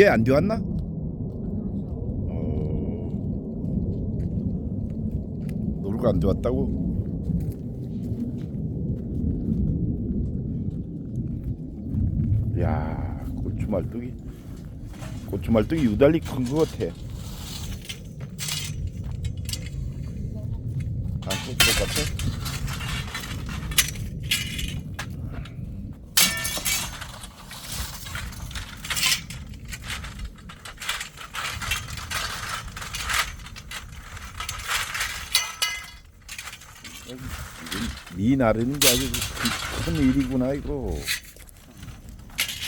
놀게 안 좋았나? 어... 놀고 안 좋았다고? 야 고추 말뚝이 고추 말뚝이 유달리 큰 것 같아. 아, 또 똑같아? 이건 미 나르는 게 아주 큰- 큰 일이구나 이거.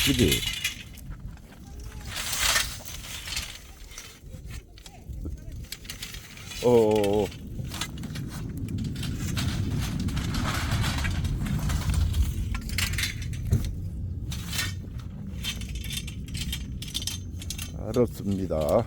그지? 어어어. 알았습니다.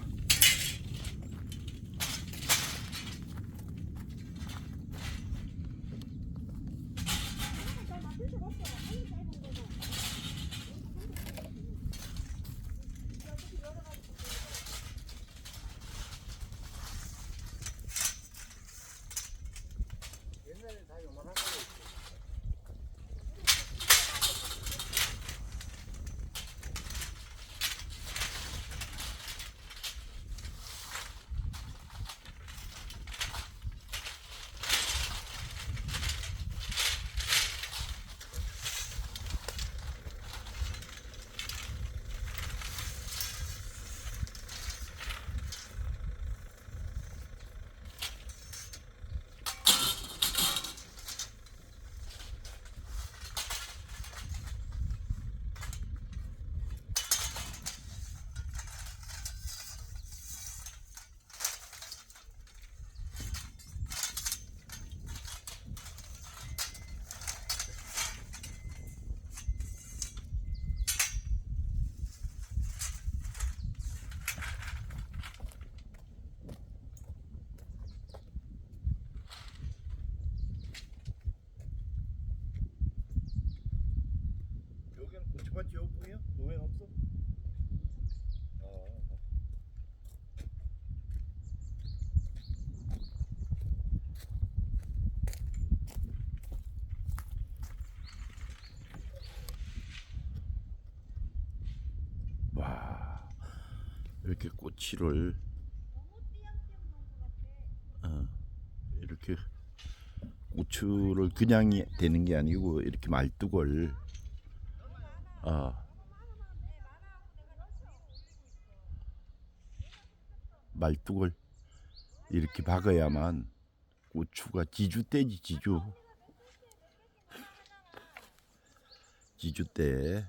여기는 고추밭이 없고요? 노엔 없어? 어. 와 이렇게 꼬치를 어, 이렇게 고추를 그냥 되는 게 아니고 이렇게 말뚝을 아. 말뚝을 이렇게 박아야만 고추가 지주대지 지주 지주대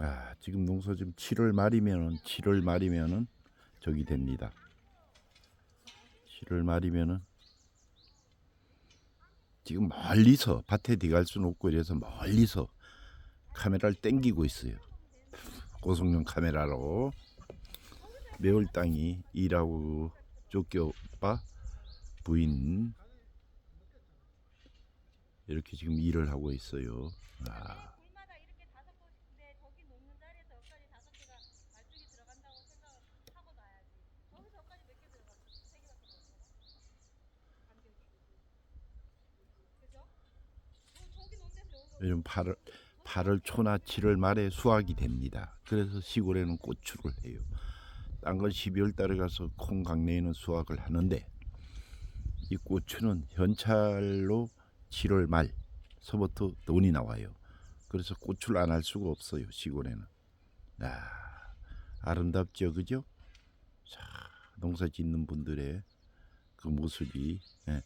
아, 지금 농사 지금 7월 말이면은 7월 말이면은 저기 됩니다. 7월 말이면은 지금 멀리서 밭에 들어갈 수는 없고 이래서 멀리서 카메라를 땡기고 있어요. 고성능 카메라로 매월 땅이 일하고 쫓겨봐 부인 이렇게 지금 일을 하고 있어요. 아. 돌마다 이렇게 다섯 곳인데 저기 놓는 자리에서 여기까지 다섯 개가 말뚝이 들어간다고 생각하고 놔야지. 저기서 여기까지 몇 개 들어갔어? 세 개밖에 못 들어가. 간격이. 그죠? 저- 저기 놓는 데서 여기서 요즘 8월 8월 초나 7월 말에 수확이 됩니다. 그래서 시골에는 고추를 해요. 딴 건 12월 달에 가서 콩 강내에는 수확을 하는데 이 고추는 현찰로 7월 말서부터 돈이 나와요. 그래서 고추를 안 할 수가 없어요. 시골에는. 아, 아름답죠, 그죠? 자, 농사 짓는 분들의 그 모습이 예.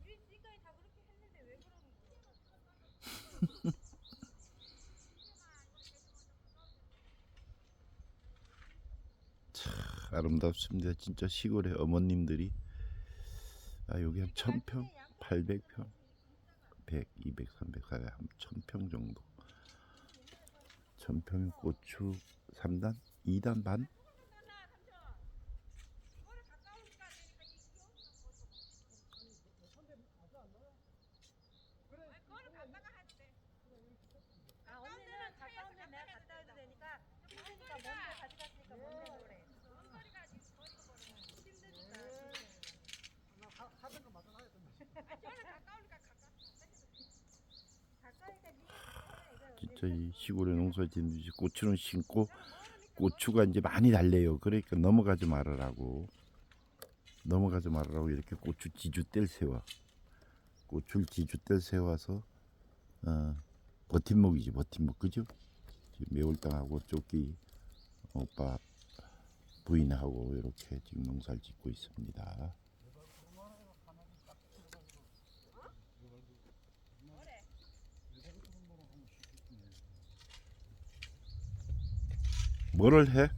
우리 지금까지 다 그렇게 했는데 왜 그러는 거야? 아름답습니다. 진짜 시골의 어머님들이 아 여기 한 1000평, 800평, 100, 200, 300, 400, 한 1000평 정도. 1000평 고추 3단, 2단 반? 아 언니는 가까운데 내가 갔다 와도 되니까 힘드니까 먼저 가져갔으니까 먼저 노래. 진짜 이 시골의 농사 짓는 이 고추는 심고 고추가 이제 많이 달래요. 그러니까 넘어가지 말으라고. 넘어가지 말으라고 이렇게 고추 지주대를 세워. 고추를 지주대를 세워서 어, 버팀목이지 버팀목 그죠? 지금 매울당하고 쪼끼 오빠 부인하고 이렇게 지금 농사를 짓고 있습니다. 뭐를 해?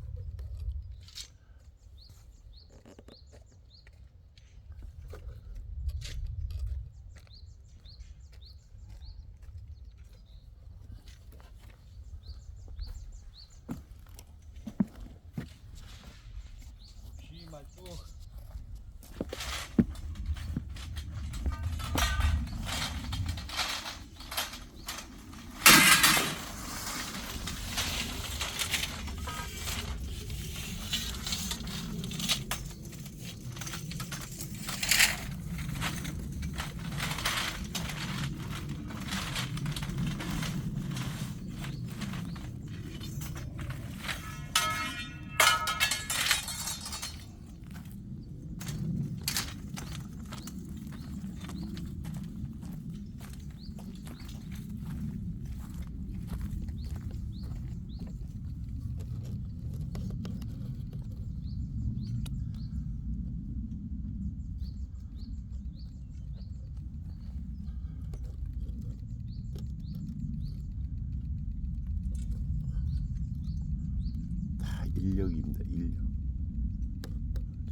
인력입니다. 인력.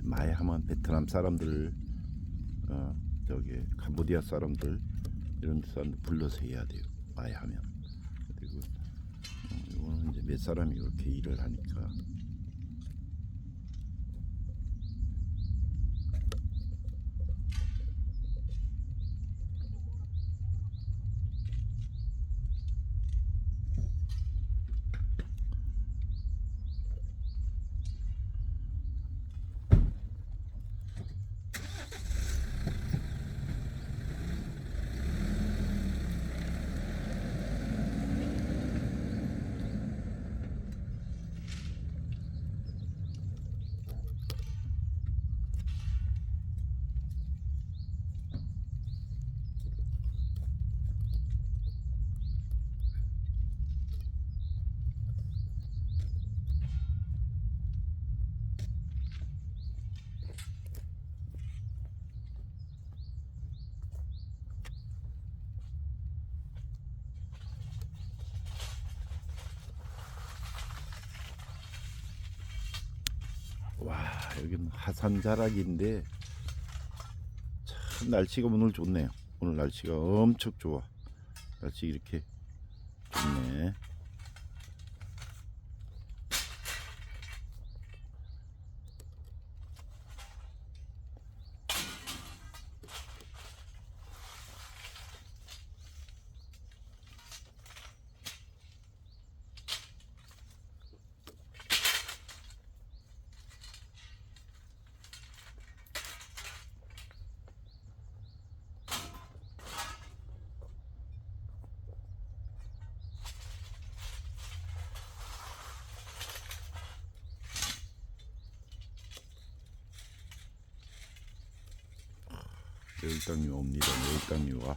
마야 하면 베트남 사람들, 어, 저기 캄보디아 사람들 이런 사람들 불러서 해야 돼요. 마야 하면. 그리고 어, 이거는 이제 몇 사람이 이렇게 일을 하니까. 와 여기는 하산 자락인데 참 날씨가 오늘 좋네요. 오늘 날씨가 엄청 좋아. 날씨 이렇게 좋네. 매울당류 옵니다. 매울당류와